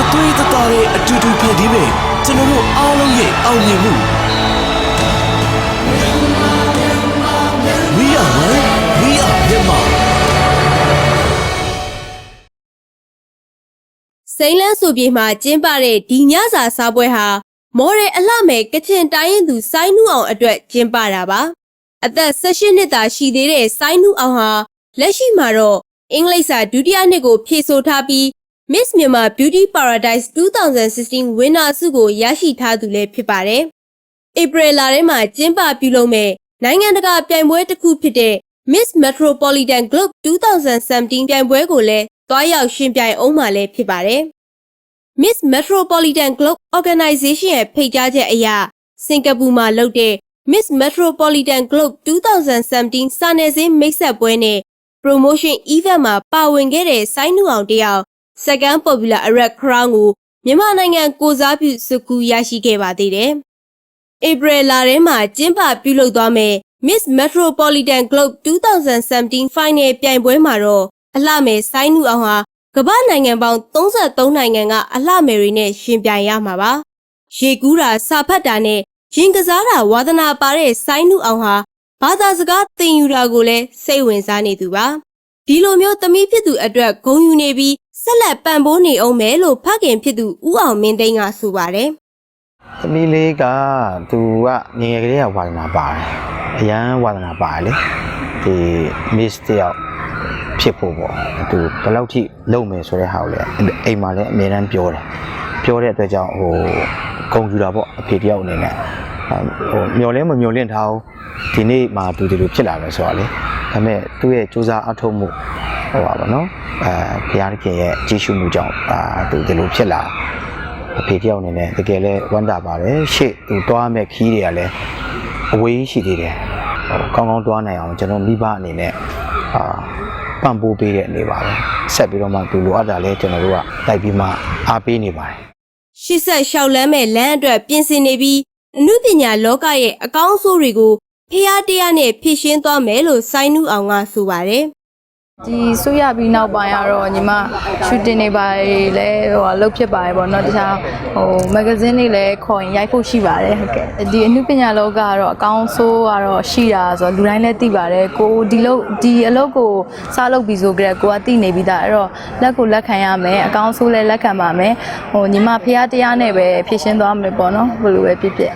တသွေးတသားတွေအတူတူဖြစ်သေးပဲကျွန်တော်တို့အားလုံးရဲ့အောင်မြင်မှု We are one we are Myanmar စိန်လန်းဆိုပြေမှာကျင်းပတဲ့ဒီညစာစားပွဲဟာမော်ရယ်အလှမဲ့ကချင်တိုင်းရင်သူစိုင်းနှူအောင်အတွက်ကျင်းပတာပါအသက်16နှစ်သာရှိသေးတဲ့စိုင်းနှူအောင်ဟာလက်ရှိမှာတော့အင်္ဂလိပ်စာဒုတိယနှစ်ကိုဖြေဆိုထားပြီး Miss Myanmar Beauty Paradise 2016 winner ဆုကိုရရှိထားသူလည်းဖြစ်ပါတယ်ဧပြီလထဲမှာကျင်းပပြုလုပ်မဲ့နိုင်ငံတကာပြိုင်ပွဲတစ်ခုဖြစ်တဲ့ Miss Metropolitan Globe 2017ပြိုင်ပွဲကိုလည်းတွားရောက်ရှင်ပြိုင်အောင်မှလည်းဖြစ်ပါတယ်။ Miss Metropolitan Globe Organization ရဲ့ဖိတ်ကြားချက်အရစင်ကာပူမှာလုပ်တဲ့ Miss Metropolitan Globe 2017စာနယ်ဇင်းမိတ်ဆက်ပွဲနဲ့ promotion event မှာပါဝင်ခဲ့တဲ့စိုင်းနူအောင်တယောက် Second Popular Award Crown ကိုမြန်မာနိုင်ငံကိုစားပြုစုကူရရှိခဲ့ပါသေးတယ်။ဧပြီလထဲမှာကျင်းပပြုလုပ်သွားမယ့် Miss Metropolitan Globe 2017 Final ပြိုင်ပွဲမှာတော့အလှမယ်ဆိုင်းနူအောင်ဟာကမ္ဘာနိုင်ငံပေါင်း33နိုင်ငံကအလှမယ်တွေနဲ့ရှင်ပြိုင်ရမှာပါ။ရေကူးတာစာဖတ်တာနဲ့ရင်ကစားတာဝါသနာပါတဲ့ဆိုင်းနူအောင်ဟာဘာသာစကားသင်ယူတာကိုလည်းစိတ်ဝင်စားနေသူပါ။ဒီလိုမျိုးသမီးဖြစ်သူအတွက်ဂုဏ်ယူနေပြီး ဆက်လက်ပံ့ပိုးနေအောင်မယ်လို့ဖခင်ဖြစ်သူဦးအောင်မင်းသိန်းကဆိုပါတယ်။သမီးလေးကသူကငယ်ငယ်ကလေးကဝါသနာပါတယ်အရန်ဝါသနာပါတယ်လေဒီ miss တယောက်ဖြစ်ဖို့ပေါ့သူဘယ်လောက်ထိလုပ်မယ်ဆိုတဲ့ဟာကိုလည်းအိမ်မှာလည်းအမြဲတမ်းပြောတယ်ပြောတဲ့အတွက်ကြောင့်ဟိုဂုံယူတာပေါ့အဖေတယောက်အနေနဲ့ဟိုမျော်လင့်မမျော်လင့်ထားဘူးဒီနေ့မှသူဒီလိုဖြစ်လာမယ်ဆိုတာလေဒါပေမဲ့သူ့ရဲ့စူးစမ်းအထောက်မှု ဟိုပါဗောနော်အဲဘုရားသခင်ရဲ့ကြီးစုမှုကြောင့်အာသူဒီလိုဖြစ်လာအဖေတယောက်အနေနဲ့တကယ်လဲဝမ်းသာပါတယ်ရှေ့သူတွားမဲ့ခီးတွေကလည်းအဝေးရှိသေးတယ်ဟိုကောင်းကောင်းတွားနိုင်အောင်ကျွန်တော်မိဘအနေနဲ့အာပံ့ပိုးပေးတဲ့အနေပါပဲဆက်ပြီးတော့မှသူလိုအပ်တာလဲကျွန်တော်တို့ကတိုက်ပြီးမှအားပေးနေပါတယ်ရှစ်ဆက်လျှောက်လန်းမဲ့လမ်းအတွက်ပြင်ဆင်နေပြီးအမှုပညာလောကရဲ့အကောင်းအဆိုးတွေကိုဖျားတရားနဲ့ဖြည့်ရှင်းသွားမယ်လို့စိုင်းနူအောင်ကဆိုပါတယ် ဒီဆိုရပြီးနောက်ပိုင်းကတော့ညီမရှူတင်နေပါလေဟိုလှုပ်ဖြစ်ပါတယ်ပေါ့နော်တခြားဟိုမဂဇင်းတွေလည်းခေါ်ရင်ရိုက်ဖို့ရှိပါတယ်ဟုတ်ကဲ့ဒီအမှုပညာလောကကတော့အကောင်းဆိုးကတော့ရှိတာဆိုတော့လူတိုင်းလည်းသိပါတယ်ကိုဒီလုပ်ဒီအလုပ်ကိုစားလုပ်ပြီးဆိုကြတဲ့ကိုကသိနေပြီးသားအဲ့တော့လက်ကိုလက်ခံရမယ်အကောင်းဆိုးလည်းလက်ခံပါမယ်ဟိုညီမဖះတရားနဲ့ပဲဖြည့်ရှင်းသွားမယ်ပေါ့နော်ဘယ်လိုပဲဖြစ်ဖြစ်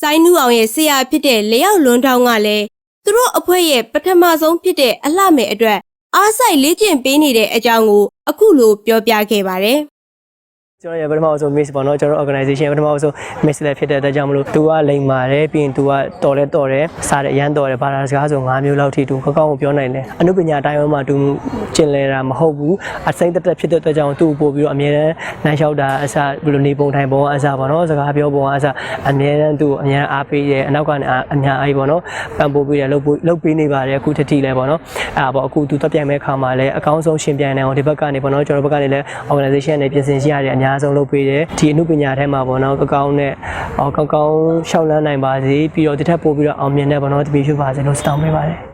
စိုင်းနူအောင်ရဲ့ဆရာဖြစ်တဲ့လျောက်လွန်းတောင်းကလည်းသူတို့အဖွဲ့ရဲ့ပထမဆုံးဖြစ်တဲ့အလှမဲ့အတွက် အားစိုက်လေ့ကျင့်ပေးနေတဲ့အကြောင်းကိုအခုလိုပြောပြခဲ့ပါတယ် ကျွန်တော်ရဲ့ပထမဆုံး miss ပေါ့နော်ကျွန်တော် organization ရဲ့ပထမဆုံး miss လည်းဖြစ်တဲ့အတွက်ကြောင့်မလို့သူကလိမ်ပါတယ်ပြီးရင်သူကတော်လဲတော်တယ်စားတယ်အရန်တော်တယ်ဘာသာစကားဆို၅မျိုးလောက်ထိသူကောင်းကောင်းကိုပြောနိုင်တယ်အနုပညာအတိုင်းမှာသူကျင်လည်တာမဟုတ်ဘူးအစိမ့်တက်တက်ဖြစ်တဲ့အတွက်ကြောင့်သူ့ကိုပို့ပြီးတော့အမြဲတမ်းလမ်းလျှောက်တာအစဘယ်လိုနေပုံထိုင်ပုံအစပေါ့နော်စကားပြောပုံအစအမြဲတမ်းသူ့အမြဲတမ်းအားပေးတယ်အနောက်ကနေအများအားပေါ့နော်ပံ့ပိုးပေးတယ်လုပ်ပေးလုပ်ပေးနေပါတယ်အခုထက်ထိလည်းပေါ့နော်အဲ့ဒါပေါ့အခုသူတက်ပြိုင်မဲ့ခါမှာလည်းအကောင်းဆုံးရှင်ပြိုင်နိုင်အောင်ဒီဘက်ကနေပေါ့နော်ကျွန်တော်ဘက်ကနေလည်း organization နဲ့ပြင်ဆင်ရှိရတဲ့အများဆုံးလုပ်ပေးတယ်ဒီအမှုပညာထဲမှာပေါ့နော်ကောင်းကောင်းနဲ့ကောင်းကောင်းရှောက်လန်းနိုင်ပါစေပြီးတော့တစ်ထပ်ပို့ပြီးတော့အောင်မြင်တဲ့ပေါ့နော်တပည့်ဖြစ်ပါစေလို့စတောင်းပေးပါတယ်